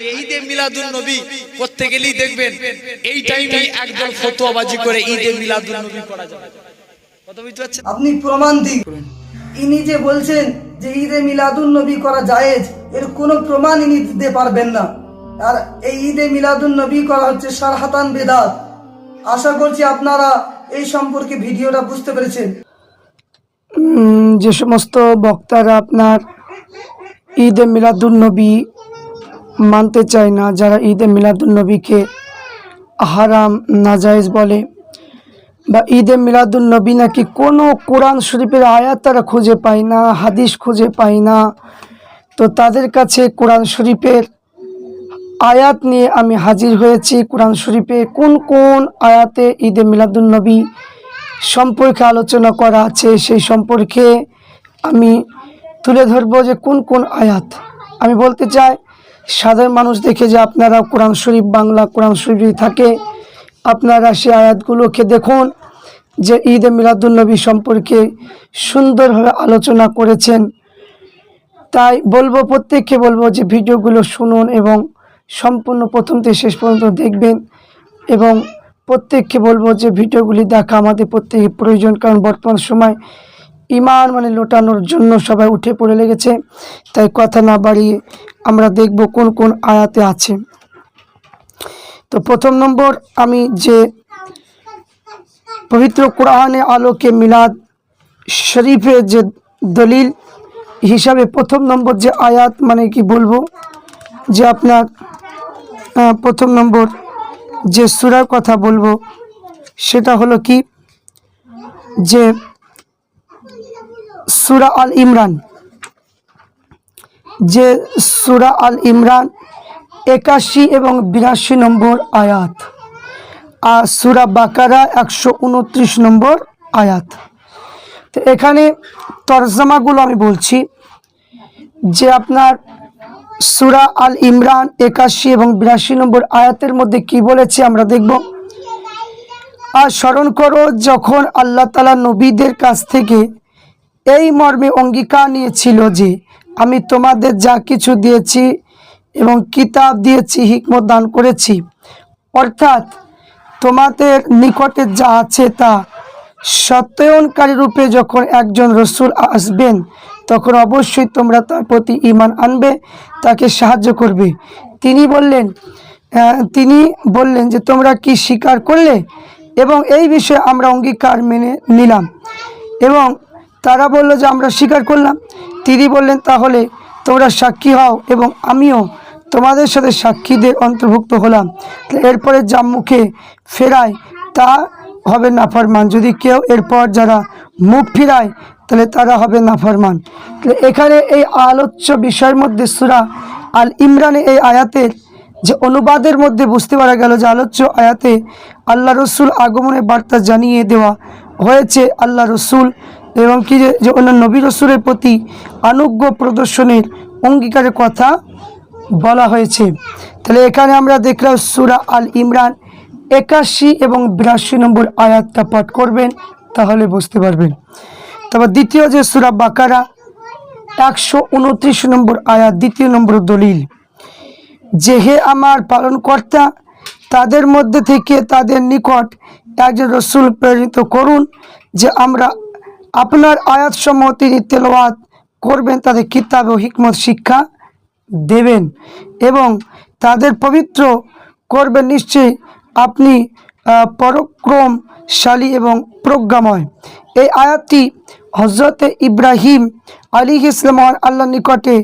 ঈদে মিলাদুন নবী করতে গেলেই দেখবেন এই টাইমে একদল ফতোয়াবাজি করে ঈদে মিলাদুন নবী করা যাবে কথা বুঝতে পারছেন? আপনি প্রমাণ দিন। ইনি যে বলছেন যে ঈদে মিলাদুন নবী করা জায়েজ এর কোনো প্রমাণ ইনি দিতে পারবেন না। আর এই ঈদে মিলাদুন নবী করা হচ্ছে সারহাতান বেদাত। আশা করছি আপনারা এই সম্পর্কে ভিডিওটা বুঝতে পেরেছেন। উম, যে সমস্ত বক্তারা আপনার ঈদে মিলাদুন্নবী মানতে চায় না, যারা ঈদে মিলাদুন্নবীকে হারাম, নাজায়েজ বলে। বা ঈদে মিলাদুন্নবী নাকি কোনো কোরআন শরীফের আয়াত তারা খুঁজে পায় না, হাদিস খুঁজে পায় না। তো তাদের কাছে কোরআন শরীফের আয়াত নিয়ে আমি হাজির হয়েছি। কোরআন শরীফে কোন কোন আয়াতে ঈদে মিলাদুন্নবী সম্পর্কে আলোচনা করা আছে, সেই সম্পর্কে আমি তুলে ধরবো যে কোন কোন আয়াত। আমি বলতে চাই সাধারণ মানুষ দেখে যে আপনারা কোরআন শরীফ বাংলা কোরআন শরীফ থাকে, আপনারা সে আয়াতগুলোকে দেখুন যে ঈদে মিলাদুন্নবী সম্পর্কে সুন্দরভাবে আলোচনা করেছেন। তাই বলব, প্রত্যেককে বলব যে ভিডিওগুলো শুনুন এবং সম্পূর্ণ প্রথম থেকে শেষ পর্যন্ত দেখবেন এবং প্রত্যেককে বলব যে ভিডিওগুলি দেখা আমাদের প্রত্যেকের প্রয়োজন, কারণ বর্তমান সময় ইমান মানে লোটানোর জন্য সবাই উঠে পড়ে লেগেছে। তাই কথা না বাড়িয়ে আমরা দেখব কোন কোন আয়াতে আছে। তো প্রথম নম্বর, আমি যে পবিত্র কোরআনে আলোকে মিলাদ শরীফের যে দলিল, হিসাবে প্রথম নম্বর যে আয়াত মানে কি বলব, যে আপনার প্রথম নম্বর যে সুরার কথা বলব, সেটা হলো কি? যে সুরা আল ইমরান। যে সুরা আল ইমরান একাশি এবং বিরাশি নম্বর আয়াত আর সুরা বাকারা একশো উনত্রিশ নম্বর আয়াত। তো এখানে তরজমাগুলো আমি বলছি যে আপনার সুরা আল ইমরান একাশি এবং বিরাশি নম্বর আয়াতের মধ্যে কি বলেছে আমরা দেখব। আর স্মরণ করো যখন আল্লাহ তালা নবীদের কাছ থেকে এই মর্মে অঙ্গীকার নিয়েছিল যে আমি তোমাদের যা কিছু দিয়েছি এবং কিতাব দিয়েছি, হিকমত দান করেছি। অর্থাৎ তোমাদের নিকটে যা আছে তা সত্যায়নকারী রূপে যখন একজন রসুল আসবেন, তখন অবশ্যই তোমরা তার প্রতি ইমান আনবে, তাকে সাহায্য করবে। তিনি বললেন তিনি বললেন যে, তোমরা কি স্বীকার করলে? এবং এই বিষয়ে আমরা অঙ্গীকার মেনে নিলাম। এবং তারা বলল যে, আমরা স্বীকার করলাম। তিনি বললেন, তাহলে তোমরা সাক্ষী হও এবং আমিও তোমাদের সাথে সাক্ষীদের অন্তর্ভুক্ত হলাম। এরপরে যা মুখে ফেরায়, তা হবে নাফরমান। যদি কেউ এরপর যারা মুখ ফিরায়, তাহলে তারা হবে নাফরমান। এখানে এই আলোচ্য বিষয়ের মধ্যে সুরা আল ইমরানে এই আয়াতের যে অনুবাদের মধ্যে বুঝতে পারা গেল যে আলোচ্য আয়াতে আল্লাহ রসুল আগমনের বার্তা জানিয়ে দেওয়া হয়েছে আল্লাহ রসুল এবং কি যে অন্য নবী রসুলের প্রতি আনুজ্ঞ প্রদর্শনের অঙ্গীকারের কথা বলা হয়েছে। তাহলে এখানে আমরা দেখলাম সুরা আল ইমরান। একাশি এবং বিরাশি নম্বর আয়াতটা পাঠ করবেন, তাহলে বুঝতে পারবেন। তারপর দ্বিতীয় যে সুরা বাকারা, একশো উনত্রিশ নম্বর আয়াত, দ্বিতীয় নম্বর দলিল। যে হে আমার পালনকর্তা, তাদের মধ্যে থেকে তাদের নিকট একজন রসুল প্রেরিত করুন, যে আমরা আপনার আয়াতসমূহ তিনি তেলাওয়াত করবেন, তাদের কিতাব ও হিকমত, শিক্ষা দেবেন এবং তাদের পবিত্র করবেন নিশ্চয়ই আপনি পরাক্রমশালী এবং প্রজ্ঞাময়। এই আয়াতটি হজরতে ইব্রাহিম আলী ইসলাম আল্লাহ নিকটে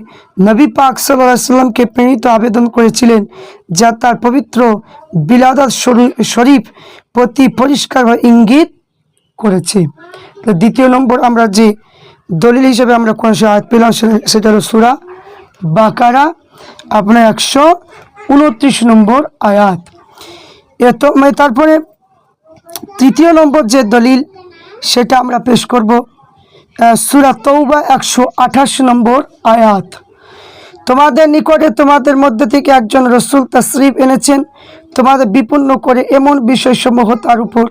নবী পাক সাল্লামকে প্রেরিত আবেদন করেছিলেন, যা তার পবিত্র বিলাদাত শরীফ প্রতি পরিষ্কারভাবে ইঙ্গিত করেছে। দ্বিতীয় নম্বর আমরা যে দলিল হিসেবে আমরা কোন আয়াত পেলাম, সেটা হলো সুরা বাকারা। আপনার একশো উনত্রিশ নম্বর আয়াত। এত মানে তারপরে তৃতীয় নম্বর যে দলিল, সেটা আমরা পেশ করব সুরা তৌবা একশো আঠাশ নম্বর আয়াত। তোমাদের নিকটে তোমাদের মধ্যে থেকে একজন রসুল তাসরিফ এনেছেন। তোমাদের বিপন্ন করে এমন বিষয়সমূহ তার উপর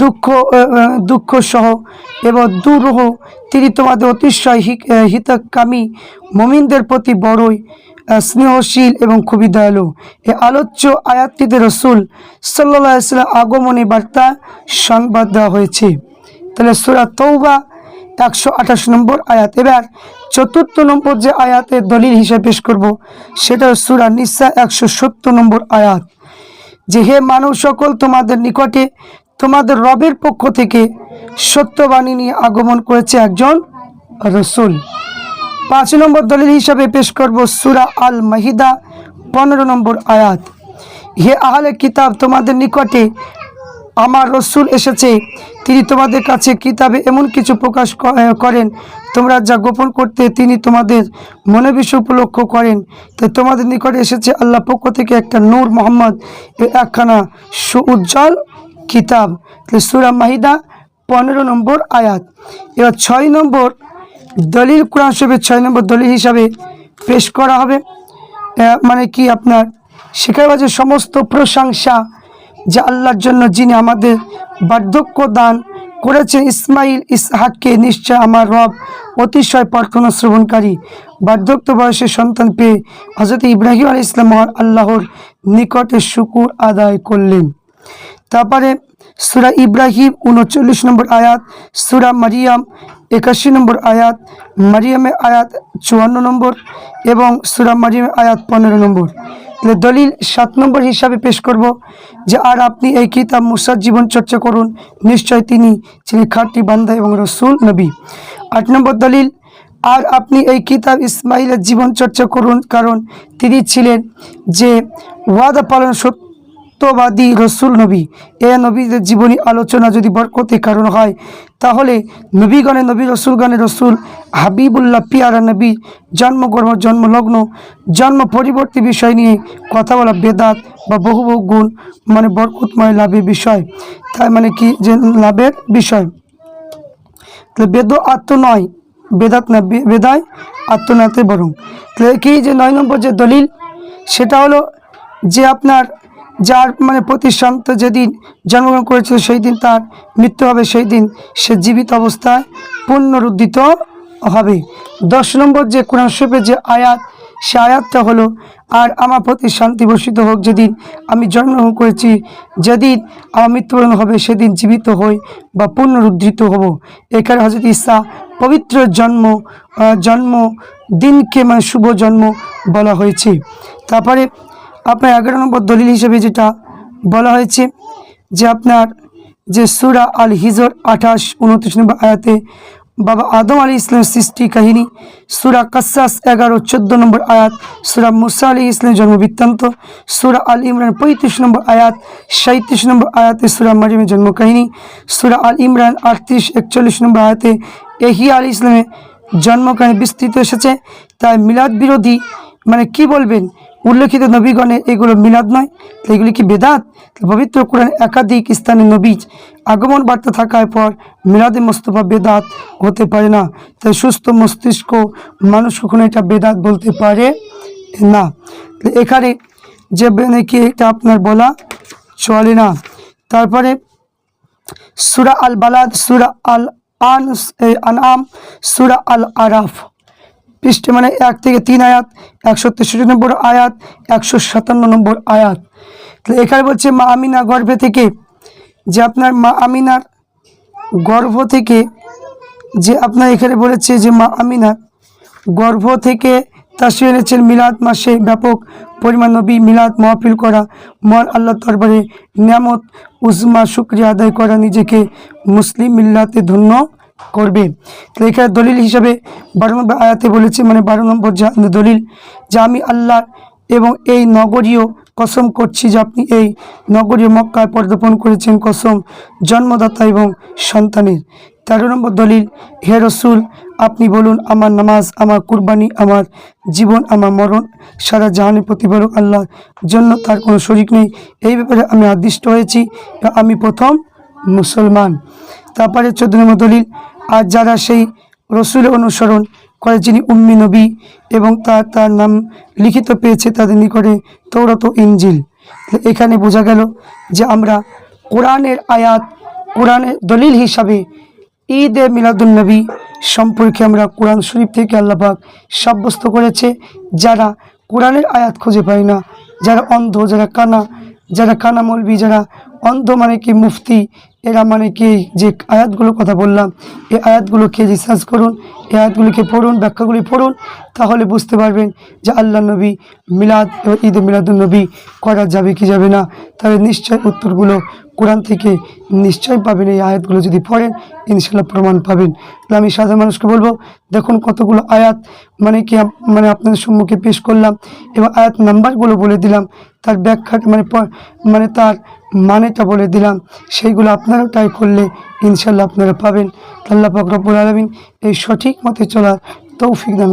দুঃখ দুঃখ সহ এবং দুরূহ তিনি তোমাদের অতিশয় হিতকামী মমিনদের প্রতি বড়ই স্নেহশীল এবং খুবই দয়ালু। এই আলোচ্য আয়াতটিতে রসুল সাল্লাম আগমনী বার্তা সংবাদ দেওয়া হয়েছে। তাহলে সুরা তৌবা একশো আঠাশ নম্বর আয়াত। এবার চতুর্থ নম্বর যে আয়াতের দলিল হিসেবে পেশ করব, সেটা সুরা নিসা একশো সত্তর নম্বর আয়াত। যে হে মানব সকল তোমাদের নিকটে তোমাদের রবের পক্ষ থেকে সত্যবাণী নিয়ে আগমন করেছে একজন রসুল। পাঁচ নম্বর দলিল হিসাবে পেশ করব সুরা আল মাহিদা পনেরো নম্বর আয়াত। হে আহলে কিতাব, তোমাদের নিকটে আমার রসুল এসেছে। তিনি তোমাদের কাছে কিতাবে এমন কিছু প্রকাশ করেন। তোমরা যা গোপন করতে তিনি তোমাদের মনে বিষয় উপলক্ষ করেন। তাই তোমাদের নিকটে এসেছে আল্লাহ পক্ষ থেকে একটা নূর মোহাম্মদ। এ একখানা সুউজ্জ্বল কিতাব। তাহলে সুরা মাহিদা পনেরো নম্বর আয়াত। এবার ছয় নম্বর দলিল, কোরআন শরীফের ছয় নম্বর দলিল হিসাবে পেশ করা হবে। মানে কি আপনার? যে সমস্ত প্রশংসা যে আল্লাহর জন্য যিনি আমাদের বার্ধক্য দান করেছেন, ইসমাইল ইসহাককে নিশ্চয় আমার রব অতিশয় প্রার্থনা শ্রবণকারী। বার্ধক্য বয়সে সন্তান পেয়ে হজরত ইব্রাহিম আলী ইসলাম আল্লাহর নিকটে শুকুর আদায় করলেন। তারপরে সুরা ইব্রাহিম উনচল্লিশ নম্বর আয়াত, সুরা মারিয়াম একাশি নম্বর আয়াত, মারিয়ামের আয়াত চুয়ান্ন নম্বর এবং সুরা মারিয়ামের আয়াত পনেরো নম্বর। দলিল সাত নম্বর হিসাবে পেশ করব যে, আর আপনি এই কিতাব মুসার জীবন চর্চা করুন, নিশ্চয় তিনি ছিলেন খাঁটি বান্দা এবং রসুল, নবী। আট নম্বর দলিল, আর আপনি এই কিতাব ইসমাইলের জীবন চর্চা করুন, কারণ তিনি ছিলেন যে, ওয়াদা পালন সত্যবাদী রসুল নবী। এ নবীদের জীবনী আলোচনা যদি বরকতের কারণ হয়, তাহলে নবীগণে নবী রসুলগণে রসুল হাবিবুল্লাহ পিয়ারা নবী জন্মকর্ম জন্মলগ্ন, জন্ম পরিবর্তী বিষয় নিয়ে কথা বলা বেদাত বা বহু বহু গুণ মানে বরকতময় লাভের বিষয়। তাই মানে কি? যে লাভের বিষয়। বেদ আত্ম নয় বেদাত না বেদায় আত্মনাথে বরং। কি যে নয় নম্বর যে দলিল, সেটা হলো যে আপনার যার মানে প্রতিষ্ঠান্ত যেদিন জন্মগ্রহণ করেছিল সেই দিন তার মৃত্যু হবে সেই দিন সে জীবিত অবস্থায় পুনরুদ্ধিত হবে। দশ নম্বর যে কোরআন শরীফের যে আয়াত, সে আয়াতটা হলো, আর আমার প্রতি শান্তি বর্ষিত হোক যেদিন আমি জন্মগ্রহণ করেছি, যেদিন আমার মৃত্যুবরণ হবে, সেদিন জীবিত হই বা পুনরুদ্ধৃত হব। এখানে হজরত ইসা পবিত্র জন্ম জন্ম দিনকে মানে শুভ জন্ম বলা হয়েছে। তারপরে আপনার এগারো নম্বর দলিল হিসেবে যেটা বলা হয়েছে যে আপনার যে সুরা আল হিজর আঠাশ, উনত্রিশ নম্বর আয়াতে বাবা আদম আলী ইসলামের সৃষ্টি কাহিনী, সুরা কাসাস এগারো, চোদ্দ নম্বর আয়াত, সুরা মুসা আলী ইসলামের জন্ম বৃত্তান্ত, সুরা আল ইমরান পঁয়ত্রিশ নম্বর আয়াত সাঁত্রিশ নম্বর আয়াতে সুরা মারিমের জন্ম কাহিনী, সুরা আল ইমরান আটত্রিশ, একচল্লিশ নম্বর আয়াতে এহিয়া আলী ইসলামের জন্মকাহিনী বিস্তৃত এসেছে। তাই মিলাদ বিরোধী মানে কি বলবেন? উল্লেখিত নবীগণে এগুলো মিলাদ নয় এগুলি কি বেদাত? পবিত্র কোরআন একাধিক স্থানে নবীজ আগমন বার্তা থাকার পর মিলাদে মোস্তফা বেদাত হতে পারে না। তাই সুস্থ মস্তিষ্ক মানুষ কখনো এটা বেদাত বলতে পারে না। এখানে যে নাকি এটা আপনার বলা চলে না। তারপরে সুরা আল বালাদ সুরা আল আন এ, আনআম সুরা আল আরাফ পৃষ্ঠে মানে এক থেকে তিন আয়াত, একশো তেষট্টি নম্বর আয়াত, একশো সাতান্ন নম্বর আয়াত। তো এখানে বলছে মা আমিনা গর্ভে থেকে যে আপনার মা আমিনার গর্ভ থেকে যে আপনার এখানে বলেছে যে মা আমিনার গর্ভ থেকে তাসি এনেছেন মিলাদ মাসে ব্যাপক পরিমাণ নবী মিলাদ মহফিল করা। মহান আল্লাহ দরবারে নিয়ামত, উজমা, শুক্রিয়া আদায় করা নিজেকে মুসলিম মিল্লাতে ধন্য। করবে। তো এখানে দলিল হিসাবে বারো নম্বর আয়াতে বলেছে মানে বারো নম্বর দলিল, যে আমি আল্লাহ এবং এই নগরীয় কসম করছি যে আপনি এই নগরীয় মক্কায় পদার্পণ করেছেন কসম জন্মদাতা এবং সন্তানের। তেরো নম্বর দলিল, হে রসুল, আপনি বলুন আমার নামাজ, আমার কুরবানি, আমার জীবন, আমার মরণ, সারা জাহানের প্রতিপালক আল্লাহর জন্য তার কোনো শরিক নেই। এই ব্যাপারে আমি আদিষ্ট হয়েছি, আমি প্রথম মুসলমান। তারপরে চোদ্দ নম্বর দলিল আর যারা সেই রসুলের অনুসরণ করে যিনি উম্মি নবী এবং তার তার নাম লিখিত পেয়েছে তাদের নিকটে তৌরত ইঞ্জিল এখানে বোঝা গেল যে আমরা কোরআনের আয়াত, কোরআনের দলিল হিসাবে ঈদ এ মিলাদুলনবী সম্পর্কে আমরা কোরআন শরীফ থেকে আল্লাপাক সাব্যস্ত করেছে। যারা কোরআনের আয়াত খুঁজে পাই না, যারা অন্ধ, যারা কানা যারা কানা মলবি, যারা অন্ধ মানে কি মুফতি এরা মানে কি? যে আয়াতগুলো কথা বললাম, এই আয়াতগুলোকে রিসার্চ করুন, এই আয়াতগুলিকে পড়ুন, ব্যাখ্যাগুলি পড়ুন তাহলে বুঝতে পারবেন যে আল্লাহ নবী মিলাদ ঈদে মিলাদুল নবী করা যাবে কি যাবে না। তাহলে নিশ্চয় উত্তরগুলো কোরআন থেকে নিশ্চয় পাবেন, এই আয়াতগুলো যদি পড়েন ইনশাল্লাহ প্রমাণ পাবেন। তাহলে আমি সাধারণ মানুষকে বলব, দেখুন কতগুলো আয়াত মানে কি মানে আপনাদের সম্মুখে পেশ করলাম এবং আয়াত নাম্বারগুলো বলে দিলাম, তার ব্যাখ্যা মানে মানে তার মানেটা বলে দিলাম, সেইগুলো আপনারাও ট্রাই করলে ইনশাল্লাহ আপনারা পাবেন। আল্লাহ পাক আলমিন এই সঠিক মতে চলার তৌফিক দান